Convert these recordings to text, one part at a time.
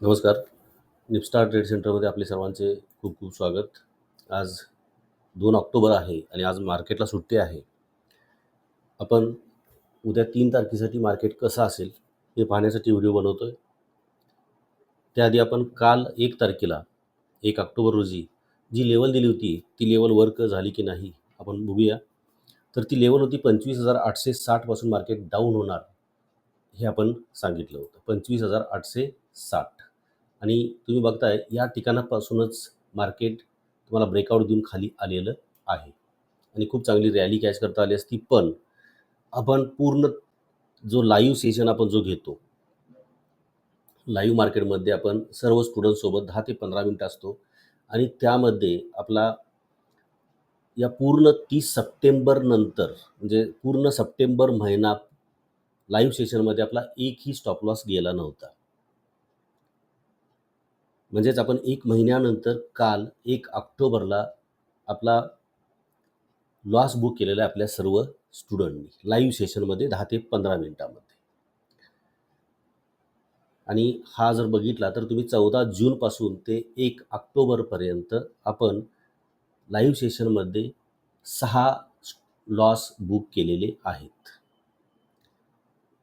नमस्कार. निपस्टार ट्रेड सेंटरमध्ये आपले सर्वांचे खूप खूप स्वागत. आज दोन ऑक्टोबर आहे आणि आज मार्केटला सुट्टी आहे. आपण उद्या तीन तारखेसाठी मार्केट कसं असेल हे पाहण्यासाठी व्हिडिओ बनवतो आहे त्याआधी आपण काल एक तारखेला एक ऑक्टोबर रोजी जी लेवल दिली होती ती लेवल वर्क झाली की नाही आपण बघूया. तर ती लेवल होती पंचवीस हजार आठशे साठपासून मार्केट डाऊन होणार हे आपण सांगितलं होतं. पंचवीस हजार आठशे साठ. आणि तुम्ही बघताय या ठिकाणापासूनच मार्केट तुम्हाला ब्रेकआउट देऊन खाली आलेलं आहे. आणि खूप चांगली रॅली कॅच करता आली असती पण आपण पूर्ण जो लाईव्ह सेशन आपण जो घेतो लाईव्ह मार्केटमध्ये आपण सर्व स्टुडंटसोबत दहा ते पंधरा मिनटं असतो. आणि त्यामध्ये आपला या पूर्ण तीस सप्टेंबर नंतर म्हणजे पूर्ण सप्टेंबर महिना लाईव्ह सेशनमध्ये आपला एकही स्टॉप लॉस गेला नव्हता. म्हणजेच आपण एक महिन्यानंतर काल एक ऑक्टोबरला आपला लॉस बुक केलेला आहे आपल्या सर्व स्टुडंटनी लाईव्ह सेशनमध्ये दहा ते पंधरा मिनिटामध्ये. आणि हा जर बघितला तर तुम्ही चौदा जूनपासून ते एक ऑक्टोबरपर्यंत आपण लाईव्ह सेशनमध्ये सहा लॉस बुक केलेले आहेत.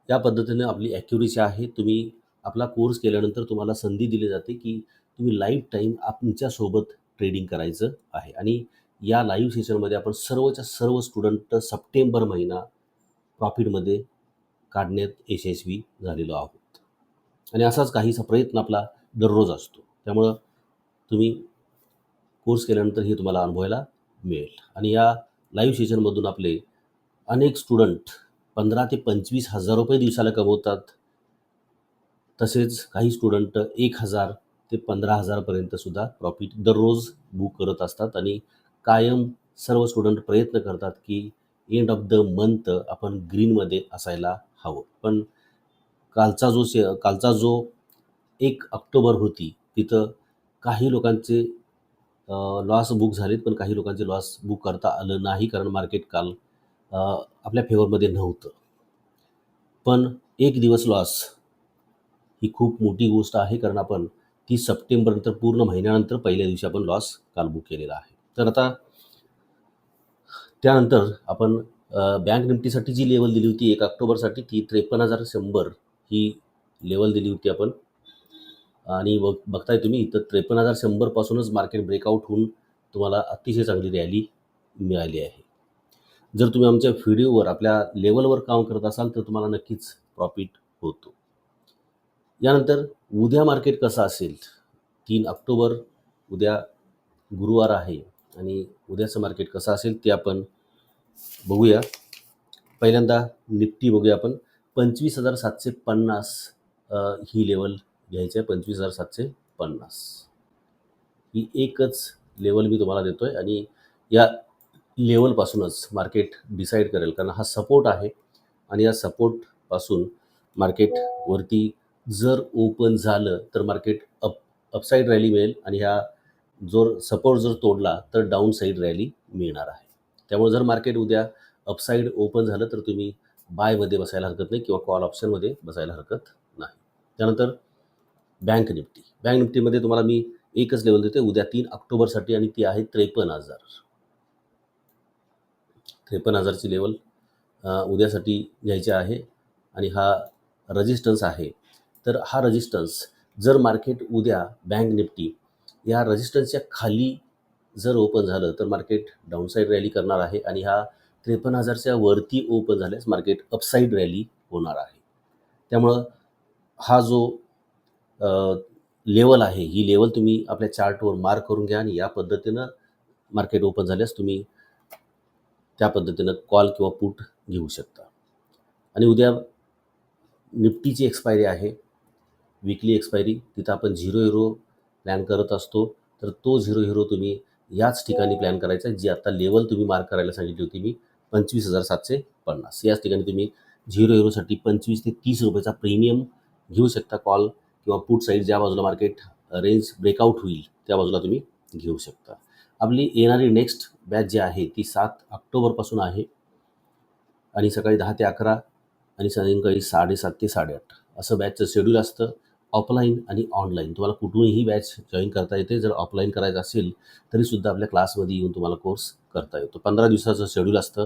या पद्धतीने आपली ॲक्युरेसी आहे. तुम्ही आपला कोर्स केल्यानंतर तुम्हाला संधी दिली जाते की तुम्ही लाईफ टाईम आमच्यासोबत ट्रेडिंग करायचं आहे. आणि या लाईव्ह सेशनमध्ये आपण सर्वच्या सर्व स्टुडंट सप्टेंबर महिना प्रॉफिटमध्ये काढण्यात यशस्वी झालेलो आहोत. आणि असाच काहीसा प्रयत्न आपला दररोज असतो. त्यामुळं तुम्ही कोर्स केल्यानंतर हे तुम्हाला अनुभवायला मिळेल. आणि या लाईव्ह सेशनमधून आपले अनेक स्टुडंट पंधरा ते पंचवीस हजार रुपये दिवसाला कमवतात. तसेच काही स्टुडंट एक हजार ते पंधरा हजारपर्यंत सुद्धा प्रॉफिट दररोज बुक करत असतात आणि कायम सर्व स्टुडंट प्रयत्न करतात की एंड ऑफ द मंथ आपण ग्रीनमध्ये असायला हवं. पण कालचा जो से कालचा जो एक ऑक्टोबर होती तिथं काही लोकांचे लॉस बुक झालेत पण काही लोकांचे लॉस बुक करता आलं नाही कारण मार्केट काल आपल्या फेवरमध्ये नव्हतं. पण एक दिवस लॉस ही खूप मोठी गोष्ट आहे कारण आपण तीस सप्टेंबरनंतर पूर्ण महिन्यानंतर पहिल्या दिवशी आपण लॉस काल बुक केलेला आहे. तर आता त्यानंतर आपण बँक निफ्टीसाठी जी लेवल दिली होती एक ऑक्टोबरसाठी ती त्रेपन्न हजार शंभर ही लेवल दिली होती आपण. आणि बघ बघताय तुम्ही इथं त्रेपन्न हजार शंभरपासूनच मार्केट ब्रेकआउट होऊन तुम्हाला अतिशय चांगली रॅली मिळाली आहे. जर तुम्ही आमच्या व्हिडिओवर आपल्या लेवलवर काम करत असाल तर तुम्हाला नक्कीच प्रॉफिट होतो. यानंतर उद्या मार्केट कसं असेल? तीन ऑक्टोबर उद्या गुरुवार आहे आणि उद्याचं मार्केट कसं असेल ते आपण बघूया. पहिल्यांदा निफ्टी बघूया आपण. पंचवीस हजार सातशे पन्नास ही लेवल घ्यायची आहे पंचवीस हजार सातशे पन्नास. ही एकच लेवल मी तुम्हाला देतो आहे आणि या लेवलपासूनच मार्केट डिसाईड करेल. कारण हा सपोर्ट आहे आणि या सपोर्टपासून मार्केट वरती जर ओपन झालं तर मार्केट अप अपसाईड रॅली मिळेल आणि ह्या जर सपोर्ट जर तोडला तर डाऊन साईड रॅली मिळणार आहे. त्यामुळे जर मार्केट उद्या अपसाईड ओपन झालं तर तुम्ही बायमध्ये बसायला हरकत नाही किंवा कॉल ऑप्शनमध्ये बसायला हरकत नाही. त्यानंतर बँक निफ्टी. बँक निफ्टीमध्ये तुम्हाला मी एकच लेवल देते उद्या तीन ऑक्टोबरसाठी आणि ती आहे त्रेपन्न हजार. त्रेपन्न हजारची लेवल उद्यासाठी घ्यायची आहे. आणि हा रजिस्टन्स आहे. तर हा रजिस्टन्स जर मार्केट उद्या बँक निफ्टी या रजिस्टन्सच्या खाली जर ओपन झालं तर मार्केट डाऊनसाईड रॅली करणार आहे आणि हा त्रेपन्न हजारच्या वरती ओपन झाल्यास मार्केट अपसाईड रॅली होणार आहे. त्यामुळं हा जो लेवल आहे ही लेवल तुम्ही आपल्या चार्टवर मार्क करून घ्या आणि या पद्धतीनं मार्केट ओपन झाल्यास तुम्ही त्या पद्धतीनं कॉल किंवा पुट घेऊ शकता. आणि उद्या निफ्टीची एक्सपायरी आहे. विकली एक्सपायरी तिथं आपण झिरो हिरो प्लॅन करत असतो. तर तो झिरो हिरो तुम्ही याच ठिकाणी प्लॅन करायचा आहे जी आता लेवल तुम्ही मार्क करायला सांगितली होती मी पंचवीस हजार सातशे पन्नास. याच ठिकाणी तुम्ही झिरो हिरोसाठी पंचवीस ते तीस रुपयाचा प्रीमियम घेऊ शकता कॉल किंवा पुट साईड ज्या बाजूला मार्केट रेंज ब्रेकआउट होईल त्या बाजूला तुम्ही घेऊ शकता. आपली येणारी नेक्स्ट बॅच जी आहे ती सात ऑक्टोबरपासून आहे आणि सकाळी दहा ते अकरा आणि सायंकाळी साडेसात ते साडेआठ. असं बॅचचं शेड्यूल असतं. ऑफलाईन आणि ऑनलाईन तुम्हाला कुठूनही बॅच जॉईन करता येते. जर ऑफलाईन करायचं असेल तरीसुद्धा आपल्या क्लासमध्ये येऊन तुम्हाला कोर्स करता येतो. पंधरा दिवसाचं शेड्यूल असतं.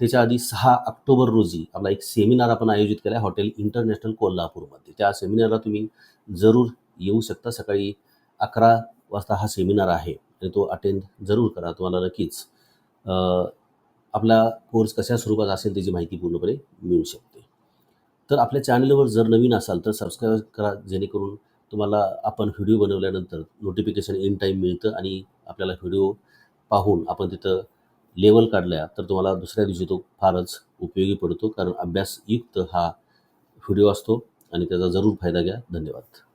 त्याच्या आधी सहा ऑक्टोबर रोजी आपला एक सेमिनार आपण आयोजित केला आहे हॉटेल इंटरनॅशनल कोल्हापूरमध्ये. त्या सेमिनारला तुम्ही जरूर येऊ शकता. सकाळी अकरा वाजता हा सेमिनार आहे आणि तो अटेंड जरूर करा. तुम्हाला नक्कीच आपला कोर्स कशा स्वरूपात असेल त्याची माहिती पूर्णपणे मिळू शकते. तर आपल्या चॅनलवर जर नवीन असाल तर सबस्क्राईब करा जेणेकरून तुम्हाला आपण व्हिडिओ बनवल्यानंतर नोटिफिकेशन इन टाईम मिळतं आणि आपल्याला व्हिडिओ पाहून आपण तिथं लेवल काढल्या तर तुम्हाला दुसऱ्या दिवशी तो फारच उपयोगी पडतो. कारण अभ्यासयुक्त हा व्हिडिओ असतो आणि त्याचा जरूर फायदा घ्या. धन्यवाद.